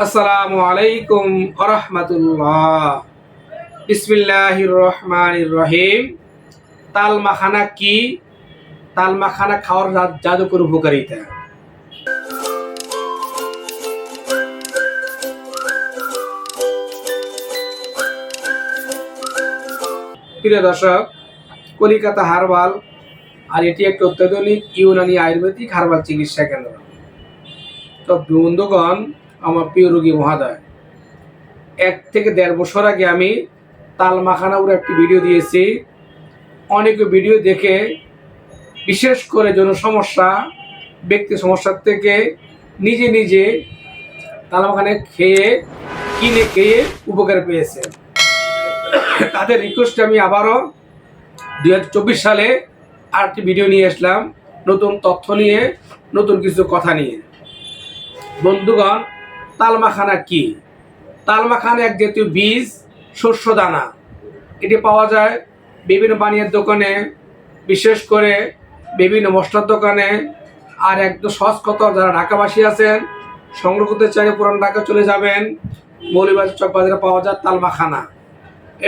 আসসালামু আলাইকুম আরহামতুল্লাহ বিসমিল্লাহির রহমানির রহিম তাল মাখানা কি? তাল মাখানা খাওয়ার জাদুকর উপকারিতা। প্রিয় দর্শক, কলিকাতা হারবাল আর এটি একটি অত্যাধুনিক ইউনানি আয়ুর্বেদিক হারবাল চিকিৎসা কেন্দ্র। তো বন্ধুগণ আমার প্রিয় রোগী মহাদয়। এক থেকে দেড় বছর আগে আমি তাল মাখানাউর একটি ভিডিও দিয়েছি। অনেক ভিডিও দেখে বিশেষ করে জন সমস্যা ব্যক্তি সমস্যার থেকে নিজে নিজে তাল মাখানে খেয়ে, কিনে খেয়ে উপকার পেয়েছে। তাদের রিকোয়েস্টে আমি আবারও দু হাজার চব্বিশ সালে আরেকটি ভিডিও নিয়ে আসলাম, নতুন তথ্য নিয়ে, নতুন কিছু কথা নিয়ে। বন্ধুগণ তালমাখানা কি? তালমাখানা এক জাতীয় বীজ শস্য দানা এটি পাওয়া যায় বিভিন্ন পানীয়ের দোকানে, বিশেষ করে বিভিন্ন মশলার দোকানে। আর একদম সহজ কত যারা ঢাকাবাসী আছেন, সংগ্রহ করতে চাইলে পুরান ঢাকা চলে যাবেন। মৌলিবাজার চক বাজারে পাওয়া যায় তালমাখানা।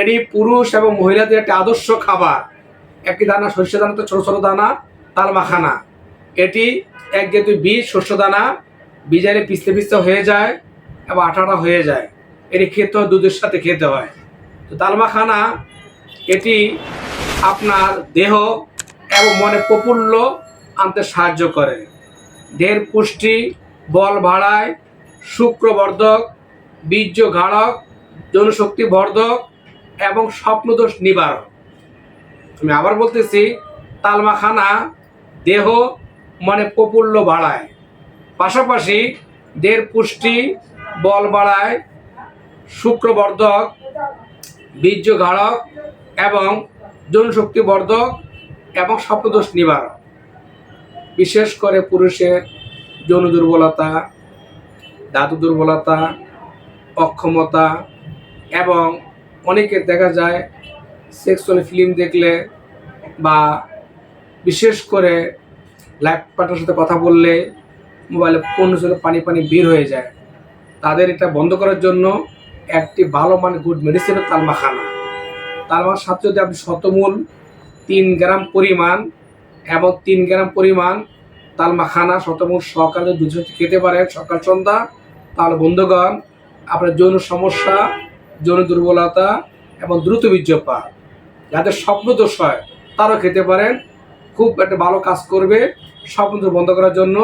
এটি পুরুষ এবং মহিলাদের একটি আদর্শ খাবার। একটি দানা শস্য দানা, তো ছোটো ছোটো দানা, তালমাখানা। এটি এক জাতীয় বীজ শস্য দানা বীজারে পিছতে পিছতে হয়ে যায়, এবং আঠাটা হয়ে যায়। এটি খেতে হয়, দুধের সাথে খেতে হয়। তো তালমাখানা, এটি আপনার দেহ এবং মনে প্রফুল্ল আনতে সাহায্য করে। দেহের পুষ্টি, বল ভাড়ায় শুক্রবর্ধক, বীর্য ঘাড়ক জনশক্তি বর্ধক, এবং স্বপ্নদোষ নিবারক। আমি আবার বলতেছি, তালমাখানা দেহ মানে প্রফুল্ল বাড়ায়। পাশাপাশি দেহের পুষ্টি বল বাড়ায় শুক্রবর্ধক বীর্য ঘাড়ক এবং জনশক্তি বর্ধক এবং স্বপ্নদোষ নিবারক। বিশেষ করে পুরুষের যৌন দুর্বলতা, ধাতু দুর্বলতা, অক্ষমতা এবং অনেকের দেখা যায় সেক্সুয়াল ফিল্ম দেখলে বা বিশেষ করে লাইফ পার্টনার সাথে কথা বললে মোবাইলে কোন ছিল পানি পানি বের হয়ে যায়। তাদের এটা বন্ধ করার জন্য একটি ভালো মানে গুড মেডিসিন তালমাখানা। তালমার সাথে যদি আপনি শতমূল তিন গ্রাম পরিমাণ এবং তিন গ্রাম পরিমাণ তালমাখানা শতমূল সকালে দুধ খেতে পারেন সকাল সন্ধ্যা, তাহলে বন্ধুগণ, আপনার যৌন সমস্যা, যৌন দুর্বলতা এবং দ্রুত বীর্যপাত, যাদের স্বপ্নদোষ হয়, তারাও খেতে পারেন। খুব একটা ভালো কাজ করবে। স্বপ্নদোষ বন্ধ করার জন্য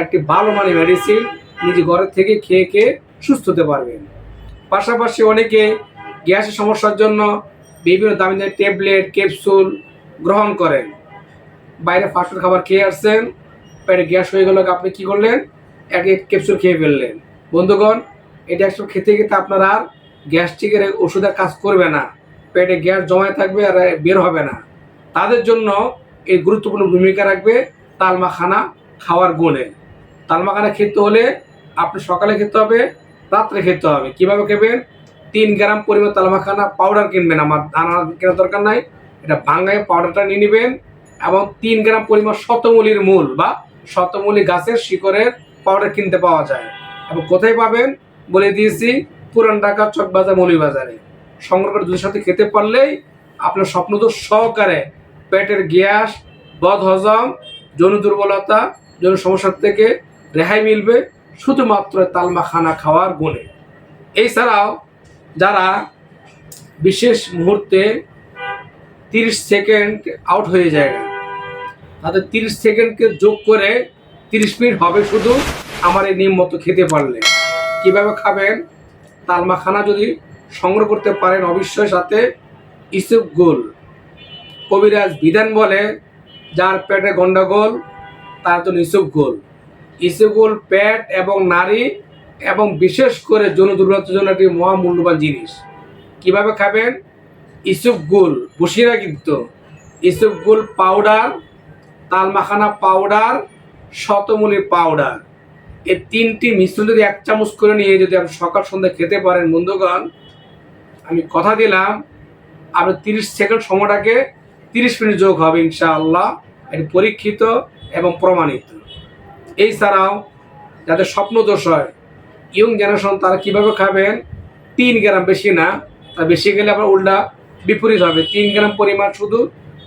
একটি ভালো মানে মেডিসিন নিজে ঘরের থেকে খেয়ে খেয়ে সুস্থ হতে পারবেন। পাশাপাশি অনেকে গ্যাসের সমস্যার জন্য বিভিন্ন দামি দামি ট্যাবলেট ক্যাপসুল গ্রহণ করেন। বাইরে ফাস্টফুড খাবার খেয়ে আসছেন, পেটে গ্যাস হয়ে গেল, আপনি কি করলেন? এক এক ক্যাপসুল খেয়ে ফেললেন। বন্ধুগণ, এটা একটু খেতে খেতে আপনার আর গ্যাস্ট্রিকের ওষুধের কাজ করবে না। পেটে গ্যাস জমায় থাকবে আর বের হবে না। তাদের জন্য এই গুরুত্বপূর্ণ ভূমিকা রাখবে তালমাখানা খাওয়ার গুণে। তালমাখানা খেতে হলে আপনি সকালে খেতে হবে, রাত্রে খেতে হবে। কীভাবে খেবেন? তিন গ্রাম পরিমাণ তালমাখানা পাউডার কিনবেন। আমার দানা কেনার দরকার নাই। এটা ভাঙ্গায় পাউডারটা নিয়ে নেবেন এবং তিন গ্রাম পরিমাণ শতমূলির মূল বা শতমূলি গাছের শিকড়ের পাউডার কিনতে পাওয়া যায়। এবং কোথায় পাবেন? বলে দিয়েছি পুরান ঢাকা চকবাজার মৌলিবাজারে সংগ্রহ করে দুধের সাথে খেতে পারলেই আপনার স্বপ্নদোষ সহকারে পেটের গ্যাস বদ হজম যৌন দুর্বলতা, যৌন সমস্যার থেকে রেহাই মিলবে শুধুমাত্র তালমাখানা খাওয়ার গুণে। এছাড়াও যারা বিশেষ মুহূর্তে তিরিশ সেকেন্ড আউট হয়ে যায় না তাদের তিরিশ সেকেন্ডকে যোগ করে তিরিশ মিনিট হবে শুধু আমার এই নিয়ম মতো খেতে পারলে। কীভাবে খাবেন? তালমাখানা যদি সংগ্রহ করতে পারেন, অবশ্যই সাথে ইসুপ গোল। কবিরাজ বিধান বলে, যার পেটে গন্ডগোল, তার জন্য ইসুপ গোল। ইসুপ গোল পেট এবং নারী এবং বিশেষ করে যৌন দুর্বলতার জন্য একটি মহামূল্যবান জিনিস। কীভাবে খাবেন? ইসুপ গুল বসিরা কিন্তু ইসুপ গুল পাউডার, তালমাখানা পাউডার, শতমূলী পাউডার। এই তিনটি মিশ্রণ যদি এক চামচ করে নিয়ে যদি আপনি সকাল সন্ধ্যা খেতে পারেন, বন্ধুগণ, আমি কথা দিলাম, আপনি তিরিশ সেকেন্ড সময়টাকে তিরিশ মিনিট যোগ হবে ইনশাআল্লাহ, এটি পরীক্ষিত এবং প্রমাণিত। এছাড়াও যাদের স্বপ্ন দোষ হয় ইয়ং জেনারেশন তারা কীভাবে খাবেন? তিন গ্রাম বেশি না তার বেশি গেলে আবার উল্টা বিপরীত হবে। তিন গ্রাম পরিমাণ শুধু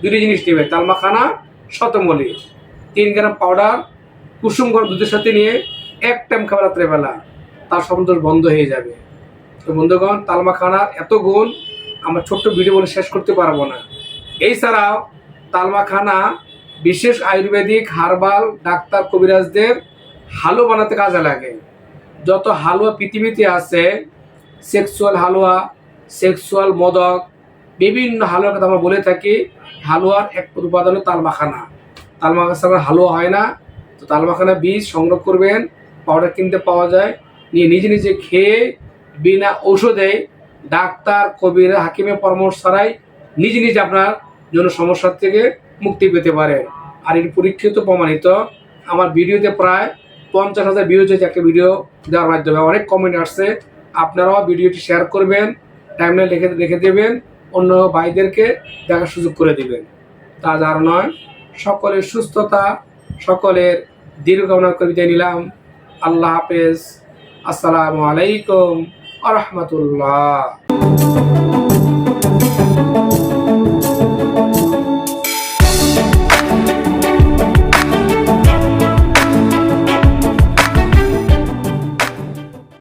দুটি জিনিস নেবে, তালমাখানা, শতমলি। তিন গ্রাম পাউডার কুসুম গরম দুধের সাথে নিয়ে এক টাইম খাবার রাত্রেবেলা। তার সম্বন্ধ বন্ধ হয়ে যাবে। তো বন্ধুগণ তালমা খানার এত গুণ, আমরা ছোট্ট ভিডিও বলে শেষ করতে পারব না। এই ছাড়াও খানা বিশেষ আয়ুর্বেদিক, হার্বাল, ডাক্তার কবিরাজদের হালুয়া বানাতে কাজে লাগে। যত হালুয়া পৃথিবীতে আছে সেক্সুয়াল হালুয়া সেক্সুয়াল মদক, বিভিন্ন হালুয়ার কথা আমরা বলে থাকি, হালুয়ার এক উপাদান তালমাখানা। তালমাখা ছাড়া হালুয়া হয় না, তো তালমাখানা বীজ সংগ্রহ করবেন পাউডার কিনতে পাওয়া যায়, নিয়ে নিজে নিজে খেয়ে বিনা ঔষধে ডাক্তার, কবির, হাকিমের পরামর্শ ছাড়াই নিজে নিজে আপনার জন্য সমস্যার থেকে মুক্তি পেতে পারে। আর এর পরীক্ষিত প্রমাণিত, আমার ভিডিওতে প্রায় পঞ্চাশ হাজার ভিউজ হয়েছে একটা ভিডিও দেওয়ার মাধ্যমে। অনেক কমেন্ট আসছে। আপনারাও ভিডিওটি শেয়ার করবেন টাইমলাইন রেখে রেখে দেবেন, অন্য ভাইদেরকে দেখার সুযোগ করে দেবেন। তা যার নয়, সকলের সুস্থতা, সকলের দীর্ঘ কামনা করে বিদায় নিলাম। আল্লাহ হাফেজ। আসসালামু আলাইকুম আ রহমতুল্লাহ।